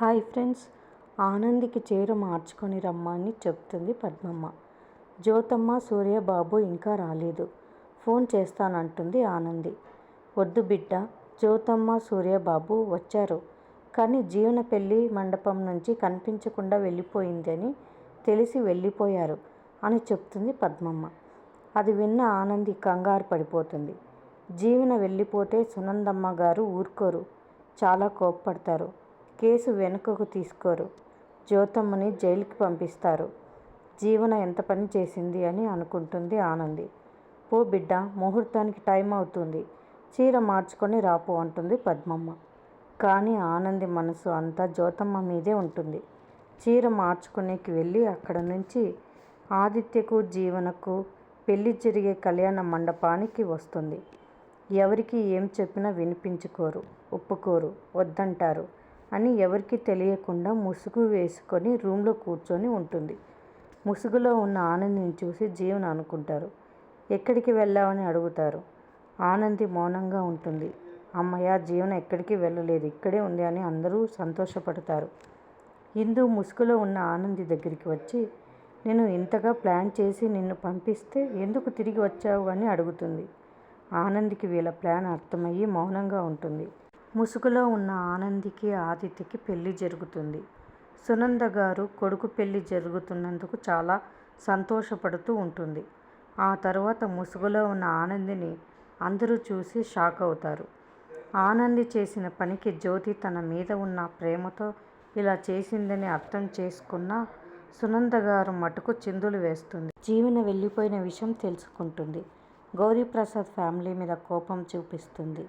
Hi friends. ఆనందికి చీర మార్చుకొని రమ్మని చెప్తుంది పద్మమ్మ. జ్యోతమ్మ సూర్యబాబు ఇంకా రాలేదు. ఫోన్ చేస్తానంటుంది ఆనంది. వద్దు బిడ్డ జ్యోతమ్మ సూర్యబాబు వచ్చారు. కానీ జీవన పెళ్ళి మండపం నుంచి కనిపించకుండా వెళ్ళిపోయిందని తెలిసి వెళ్ళిపోయారు అని చెప్తుంది పద్మమ్మ. అది విన్న ఆనంది కంగారు పడిపోతుంది. జీవన వెళ్ళిపోతే సునందమ్మ గారు ఊరుకోరు. చాలా కోప్పడతారు. కేసు వెనుకకు తీసుకోరు. జ్యోతమ్మని జైలుకి పంపిస్తారు. జీవన ఎంత పని చేసింది అని అనుకుంటుంది ఆనంది. పో బిడ్డ ముహూర్తానికి టైం అవుతుంది. చీర మార్చుకొని రాపు అంటుంది పద్మమ్మ. కానీ ఆనంది మనసు అంతా జ్యోతమ్మ మీదే ఉంటుంది. చీర మార్చుకునేకి వెళ్ళి అక్కడ నుంచి ఆదిత్యకు జీవనకు పెళ్ళి జరిగే కళ్యాణ మండపానికి వస్తుంది. ఎవరికి ఏం చెప్పినా వినిపించుకోరు ఒప్పుకోరు వద్దంటారు. అని ఎవరికి తెలియకుండా ముసుగు వేసుకొని రూమ్లో కూర్చొని ఉంటుంది. ముసుగులో ఉన్న ఆనందిని చూసి జీవన్ అనుకుంటారు. ఎక్కడికి వెళ్ళావని అడుగుతారు. ఆనంది మౌనంగా ఉంటుంది. అమ్మయ్య జీవన ఎక్కడికి వెళ్ళలేదు. ఇక్కడే ఉంది అని అందరూ సంతోషపడతారు. ఇందు ముసుగులో ఉన్న ఆనంది దగ్గరికి వచ్చి నేను ఇంతగా ప్లాన్ చేసి నిన్ను పంపిస్తే ఎందుకు తిరిగి వచ్చావు? అని అడుగుతుంది. ఆనందికి వీళ్ళ ప్లాన్ అర్థమయ్యి మౌనంగా ఉంటుంది. ముసుగులో ఉన్న ఆనందికి ఆదిత్యకి పెళ్ళి జరుగుతుంది. సునంద గారు కొడుకు పెళ్ళి జరుగుతున్నందుకు చాలా సంతోషపడుతూ ఉంటుంది. ఆ తర్వాత ముసుగులో ఉన్న ఆనందిని అందరూ చూసి షాక్ అవుతారు. ఆనంది చేసిన పనికి జ్యోతి తన మీద ఉన్న ప్రేమతో ఇలా చేసిందని అర్థం చేసుకున్న సునంద గారు మటుకు చిందులు వేస్తుంది. జీవన వెళ్ళిపోయిన విషయం తెలుసుకుంటుంది. గౌరీప్రసాద్ ఫ్యామిలీ మీద కోపం చూపిస్తుంది.